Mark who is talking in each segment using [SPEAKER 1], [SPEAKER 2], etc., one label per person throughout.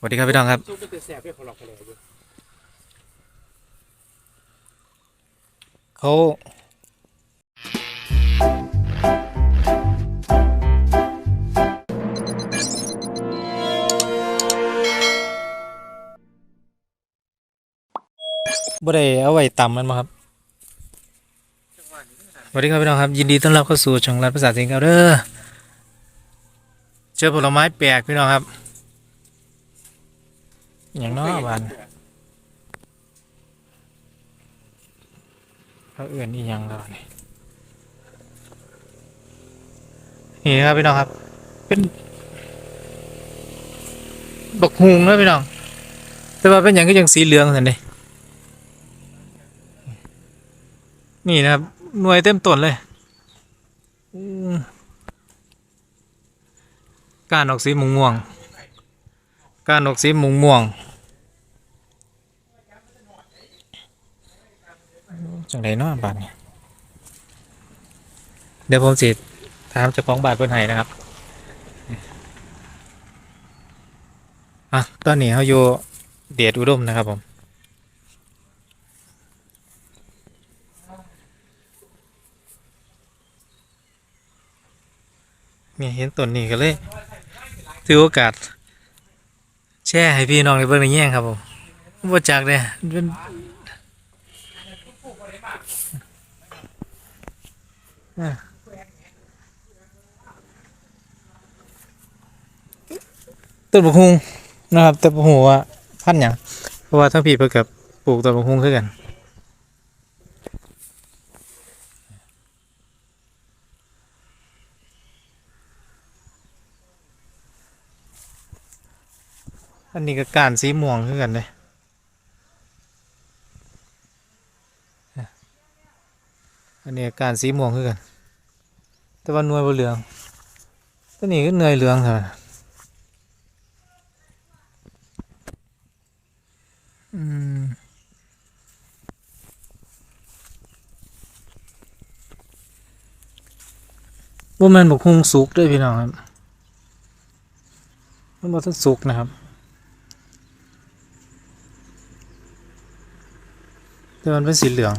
[SPEAKER 1] สวัสดีครับพี่น้องครับ
[SPEAKER 2] ซุปเป็นแสบเป็นของหลอกไปเลยอยู่
[SPEAKER 1] เขาบ่ได้เอาไว้ต่ำมันมาครับสวัสดีครับพี่น้องครับ ยินดีต้อนรับเข้าสู่ช่องรัฐภาษาสิงคโปร์เด้อเจอผลไม้แปลกพี่น้องครับ อย่างน้อบานเขาเอื่นอีหยังแล้วนี่นี่ครับพี่น้องครับ เป็นบักฮุงนะพี่น้อง แต่ว่าเป็นอย่างก็ยังสีเหลืองสันเดนี่นะครับ หน่วยเต็มต้นเลยอืมการออกสีม่วงม่วงๆการออกสีม่วงม่วงๆ จังไดเนาะบาทนี่เดี๋ยวผมสิถามเจ้าของบาทเพิ่นให้นะครับอะตอนนี้เขาอยู่เดชอุดมนะครับผมเนี่ยเห็นต้นนี้ก็เลยถือโอกาส แช่ให้พี่น้องในเบื้องในแย่งครับผมบ่จักเลยเป็นอะ ต้นบกฮุงนะครับ แต่บ่ฮู้ว่าพันธุ์หยังเพราะว่าทั้งพี่เพิ่นกับปลูกต้นบกฮุงคือกันอันนี้ก็การสีม่วงคือกันเลย อันนี้ก็การสีม่วงคือกันแต่ว่าหน่วยบ่เหลืองตัวนี้ก็หน่วยเหลืองเท่านั้นอืมบ่แม่นบกฮุงสุกด้วยพี่น้องครับมันบ่ทันสุกนะครับแต่มันเป็นสีเหลือง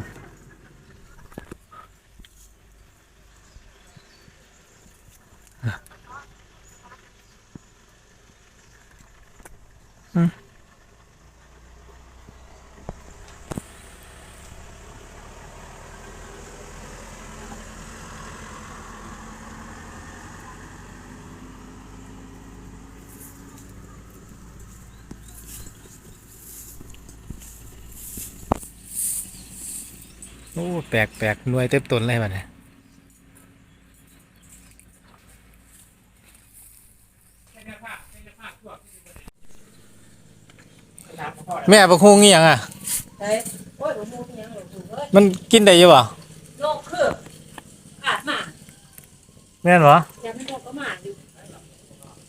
[SPEAKER 1] อ้แปลกแปลกหน่วยเต็มต้นเลยบัดนี้แม่บักฮุงนี่ยังอะ
[SPEAKER 3] เฮ้ยโอ้ยผมมูที่ยังหลงถูกเอ้ย
[SPEAKER 1] มันกินได้อยู่บ่
[SPEAKER 3] โลกคืออาดหมา
[SPEAKER 1] แม่นบ่
[SPEAKER 3] จะไม่โลกก็หมาอยู่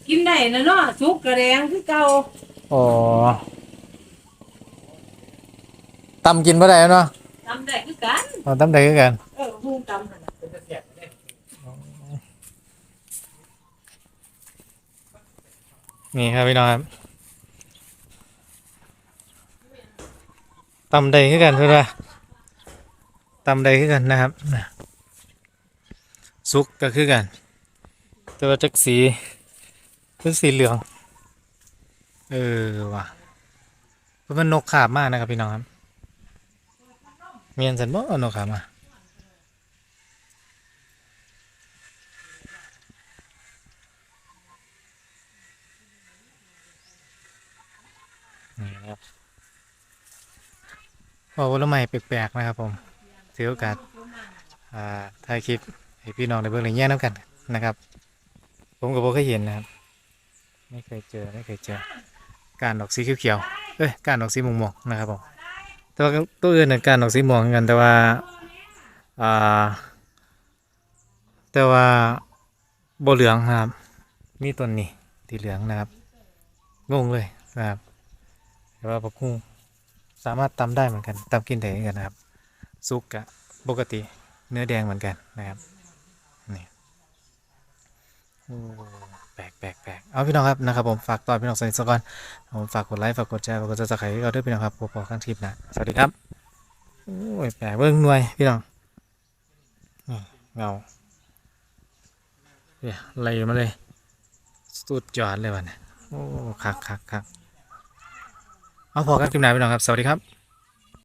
[SPEAKER 3] กินได้นะเนาะสุกกระแดงคือเก่า
[SPEAKER 1] อ๋อตำกินบ่ได้เนาะ
[SPEAKER 3] ทำได้คือกัน
[SPEAKER 1] เอาตำได้คือกัน
[SPEAKER 3] เออมูตำหั่นน่ะ
[SPEAKER 2] เป็นแสบเลย
[SPEAKER 1] นี่ครับพี่น้องครับตำได้คือกันเพื่อนว่าตำได้คือกันนะครับน่ะสุกก็คือกัน แต่ว่าจักสีเป็นสีเหลือง เออว่ะเพราะมันนกขาบมากนะครับพี่น้องครับ เมียนสันบ่เอานกขามานี่นะครับพอผลไม้แปลกๆนะครับผมถือโอกาสถ่ายคลิปให้พี่น้องในเบื้องหลังแย่น้ำกันนะครับ ผมกับโบเคยเห็นนะครับ ไม่เคยเจอไม่เคยเจอการดอกสีเขียวๆเอ้ยการดอกสีม่วงๆนะครับผม แต่ว่าตัวอื่นน่ะการดอกสีม่วงเหมือนกันแต่ว่าอ่าแต่ว่าโบเหลืองครับ มีต้นนี้ที่เหลืองนะครับงงเลยนะครับแต่ว่าปกคุ้งสามารถตำได้เหมือนกันตำกินได้เหมือนกันนะครับซุกกะปกติเนื้อแดงเหมือนกันนะครับนี่ แปลกแปลกแปลกเอาพี่น้องครับนะครับผมฝากต่อพี่น้องสนิทสก่อนผมฝากกดไลค์ฝากกดแชร์ฝากกดซับสไครต์ให้เราด้วยพี่น้องครับพบกันข้างคลิปหนะสวัสดีครับโอ้ยแปลกเบิ้งหน่วยพี่น้องนี่เงาเนี่ยไล่มาเลยสุดยอดเลยวันนี้โอ้คักคักคักเอาพอกันคลิปหน้าพี่น้องครับสวัสดีครับ